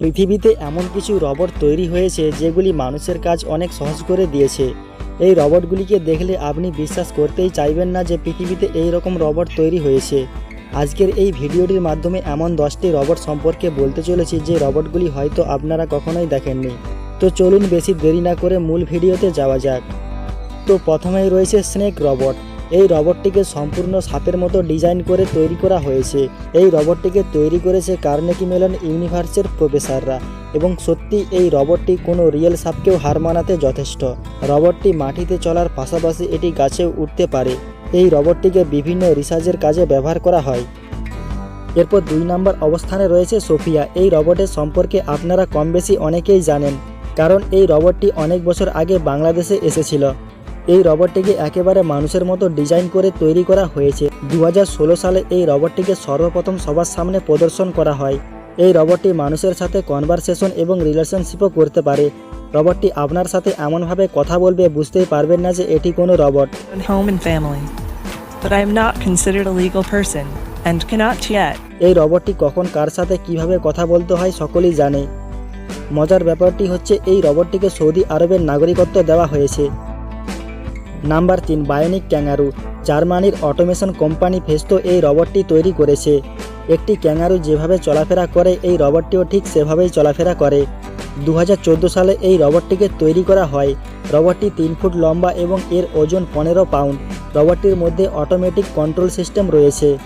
পৃথিবীতে এমন কিছু রবট তৈরি হয়েছে যেগুলি মানুষের কাজ অনেক সহজ করে দিয়েছে। এই রবটগুলিকে দেখলে আপনি বিশ্বাস করতেই চাইবেন না যে পৃথিবীতে এই রকম রবট তৈরি হয়েছে। আজকের এই ভিডিওটির মাধ্যমে এমন দশটি রবট সম্পর্কে বলতে চলেছি যে রবটগুলি হয়তো আপনারা কখনোই দেখেননি। তো চলুন বেশি দেরি না করে মূল ভিডিওতে যাওয়া যাক। তো প্রথমেই রয়েছে স্নেক রবট। এই রবটটিকে সম্পূর্ণ সাপের মতো ডিজাইন করে তৈরি করা হয়েছে। এই রবটটিকে তৈরি করেছে কার্নেকি মেলন ইউনিভার্সের প্রফেসররা এবং সত্যি এই রবটটি কোনো রিয়েল সাপকেও হার মানাতে যথেষ্ট। রবটটি মাটিতে চলার পাশাপাশি এটি গাছেও উঠতে পারে। এই রবটটিকে বিভিন্ন রিসার্চের কাজে ব্যবহার করা হয়। এরপর দুই নম্বর অবস্থানে রয়েছে সোফিয়া। এই রবটের সম্পর্কে আপনারা কম বেশি অনেকেই জানেন, কারণ এই রবটটি অনেক বছর আগে বাংলাদেশে এসেছিল। এই রবটটিকে একেবারে মানুষের মতো ডিজাইন করে তৈরি করা হয়েছে। দু হাজার ষোলো সালে এই রবটটিকে সর্বপ্রথম সবার সামনে প্রদর্শন করা হয়। এই রবটটি মানুষের সাথে কনভারসেশন এবং রিলেশনশিপও করতে পারে। রবটটি আপনার সাথে এমনভাবে কথা বলবে বুঝতেই পারবেন না যে এটি কোনো রবট। এই রবটটি কখন কার সাথে কীভাবে কথা বলতে হয় সকলেই জানে। মজার ব্যাপারটি হচ্ছে এই রবটটিকে সৌদি আরবের নাগরিকত্ব দেওয়া হয়েছে। নাম্বার তিন বায়োনিক ক্যাঙ্গারু, জার্মানির অটোমেশন কোম্পানি ফেস্তো এই রবটটি তৈরি করেছে। একটি ক্যাঙ্গারু যেভাবে চলাফেরা করে, এই রবটটিও ঠিক সেভাবেই চলাফেরা করে। দু হাজার চোদ্দ সালে এই রবটটিকে তৈরি করা হয়। রবটটি তিন ফুট লম্বা এবং এর ওজন পনেরো পাউন্ড। রবটটির মধ্যে অটোমেটিক কন্ট্রোল সিস্টেম রয়েছে।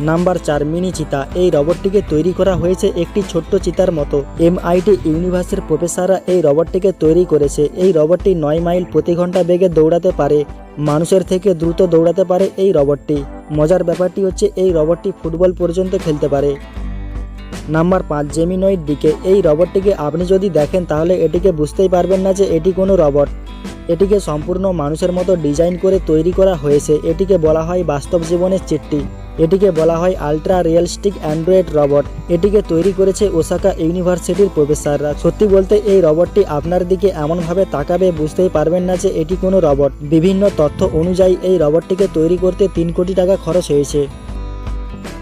নাম্বার চার মিনি চিতা। এই রবটটিকে তৈরি করা হয়েছে একটি ছোট্ট চিতার মতো। এমআইটি ইউনিভার্সের প্রফেসররা এই রবটটিকে তৈরি করেছে। এই রবটটি নয় মাইল প্রতি ঘণ্টা বেগে দৌড়াতে পারে, মানুষের থেকে দ্রুত দৌড়াতে পারে এই রবটটি। মজার ব্যাপারটি হচ্ছে এই রবটটি ফুটবল পর্যন্ত খেলতে পারে। নাম্বার পাঁচ, জেমিনয়েড দিকে এই রবটটিকে আপনি যদি দেখেন, তাহলে এটিকে বুঝতেই পারবেন না যে এটি কোনো রবট। এটিকে সম্পূর্ণ মানুষের মতো ডিজাইন করে তৈরি করা হয়েছে। এটিকে বলা হয় বাস্তব জীবনের চিঠি এটিকে বলা হয় আলট্রা রিয়েলিস্টিক অ্যান্ড্রয়েড রবট এটিকে তৈরি করেছে ওসাকা ইউনিভার্সিটির প্রফেসররা। সত্যি বলতে, এই রবটটি আপনার দিকে এমনভাবে তাকাবে বুঝতেই পারবেন না যে এটি কোনো রবট বিভিন্ন তথ্য অনুযায়ী, এই রবটটিকে তৈরি করতে তিন কোটি টাকা খরচ হয়েছে।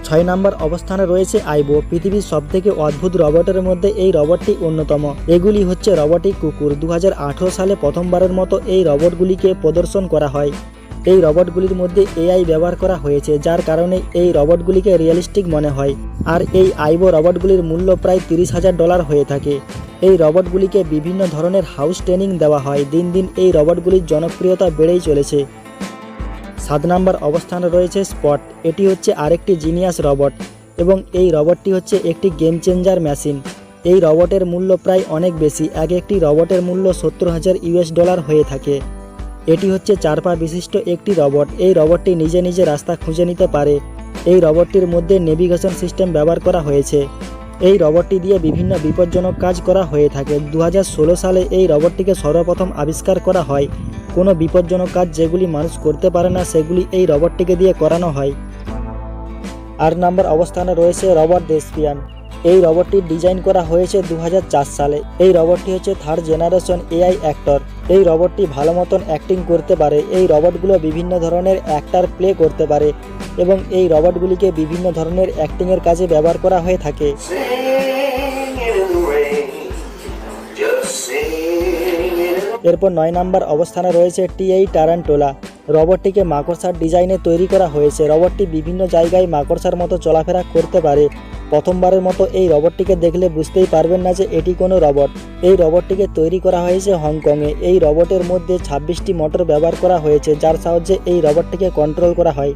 ছয় নম্বর অবস্থানে রয়েছে আইবো। পৃথিবীর সবথেকে অদ্ভুত রবটের মধ্যে এই রবটটি অন্যতম। এগুলি হচ্ছে রবটিক কুকুর। দু হাজার আঠেরো সালে প্রথমবারের মতো এই রবটগুলিকে প্রদর্শন করা হয়। এই রবটগুলির মধ্যে এআই ব্যবহার করা হয়েছে, যার কারণে এই রবটগুলিকে রিয়েলিস্টিক মনে হয়। আর এই আইবো রবটগুলির মূল্য প্রায় তিরিশ হাজার ডলার হয়ে থাকে। এই রবটগুলিকে বিভিন্ন ধরনের হাউস ট্রেনিং দেওয়া হয়। দিন দিন এই রবটগুলির জনপ্রিয়তা বেড়েই চলেছে। সাত নম্বর অবস্থানে রয়েছে স্পট। এটি হচ্ছে আরেকটি জিনিয়াস রবট এবং এই রবটটি হচ্ছে একটি গেম চেঞ্জার মেশিন এই রবটের মূল্য প্রায় অনেক বেশি। এক একটি রবটের মূল্য সত্তর হাজার ইউএস ডলার হয়ে থাকে। এটি হচ্ছে চার পা বিশিষ্ট একটি রবট। এই রবটটি নিজে নিজে রাস্তা খুঁজে নিতে পারে। এই রবটটির মধ্যে নেভিগেশন সিস্টেম ব্যবহার করা হয়েছে। এই রবটটি দিয়ে বিভিন্ন বিপজ্জনক কাজ করা হয়ে থাকে। দু হাজার ষোলো সালে এই রবটটিকে সর্বপ্রথম আবিষ্কার করা হয়। কোনো বিপজ্জনক কাজ যেগুলি মানুষ করতে পারে না, সেগুলি এই রবটটিকে দিয়ে করানো হয়। আট নম্বর অবস্থানে রয়েছে রবট ডেসপিয়ান এই রবটটির ডিজাইন করা হয়েছে দু হাজার চার সালে। এই রবটটি হচ্ছে থার্ড জেনারেশন এআই অ্যাক্টর। এই রবটটি ভালো মতন অ্যাক্টিং করতে পারে, এই রবটগুলো বিভিন্ন ধরনের অ্যাক্টার প্লে করতে পারে এবং এই রবটগুলিকে বিভিন্ন ধরনের অ্যাক্টিংয়ের কাজে ব্যবহার করা হয়ে থাকে। এরপর নয় নাম্বার অবস্থানে রয়েছে টিএই টারান্টোলা। রবটটিকে মাকড়সার ডিজাইনে তৈরি করা হয়েছে। রবটটি বিভিন্ন জায়গায় মাকড়সার মতো চলাফেরা করতে পারে। প্রথমবারের মতো এই রবটটিকে দেখলে বুঝতেই পারবেন না যে এটি কোনো রবট। এই রবটটিকে তৈরি করা হয়েছে হংকংয়ে। এই রবটের মধ্যে ছাব্বিশটি মোটর ব্যবহার করা হয়েছে, যার সাহায্যে এই রবটটিকে কন্ট্রোল করা হয়।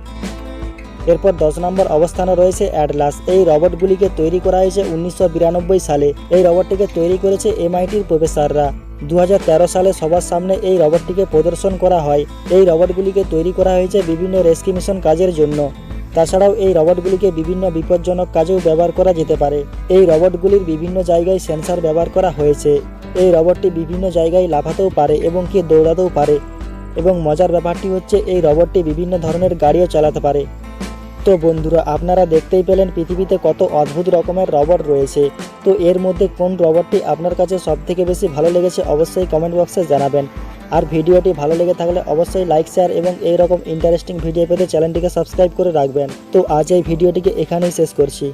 এরপর দশ নম্বর অবস্থানে রয়েছে অ্যাডলাস এই রবটগুলিকে তৈরি করা হয়েছে উনিশশো বিরানব্বই সালে। এই রবটটিকে তৈরি করেছে এমআইটির প্রফেসররা। দু হাজার তেরো সালে সবার সামনে এই রবটটিকে প্রদর্শন করা হয়। এই রবটগুলিকে তৈরি করা হয়েছে বিভিন্ন রেস্কিউ মিশন কাজের জন্য। তাছাড়াও এই রবটগুলিকে বিভিন্ন বিপজ্জনক কাজেও ব্যবহার করা যেতে পারে। এই রবটগুলির বিভিন্ন জায়গায় সেন্সার ব্যবহার করা হয়েছে। এই রবটটি বিভিন্ন জায়গায় লাফাতেও পারে এবং কি দৌড়াতেও পারে। এবং মজার ব্যাপারটি হচ্ছে, এই রবটটি বিভিন্ন ধরনের গাড়িও চালাতে পারে। তো বন্ধুরা, আপনারা দেখতেই পেলেন পৃথিবীতে কত অদ্ভুত রকমের রবট রয়েছে। তো এর মধ্যে কোন রবটটি আপনার কাছে সবথেকে বেশি ভালো লেগেছে অবশ্যই কমেন্ট বক্সে জানাবেন। আর ভিডিওটি ভালো লেগে থাকলে অবশ্যই লাইক শেয়ার এবং এইরকম ইন্টারেস্টিং ভিডিও পেতে চ্যানেলটিকে সাবস্ক্রাইব করে রাখবেন। তো আজ এই ভিডিওটিকে এখানেই শেষ করছি।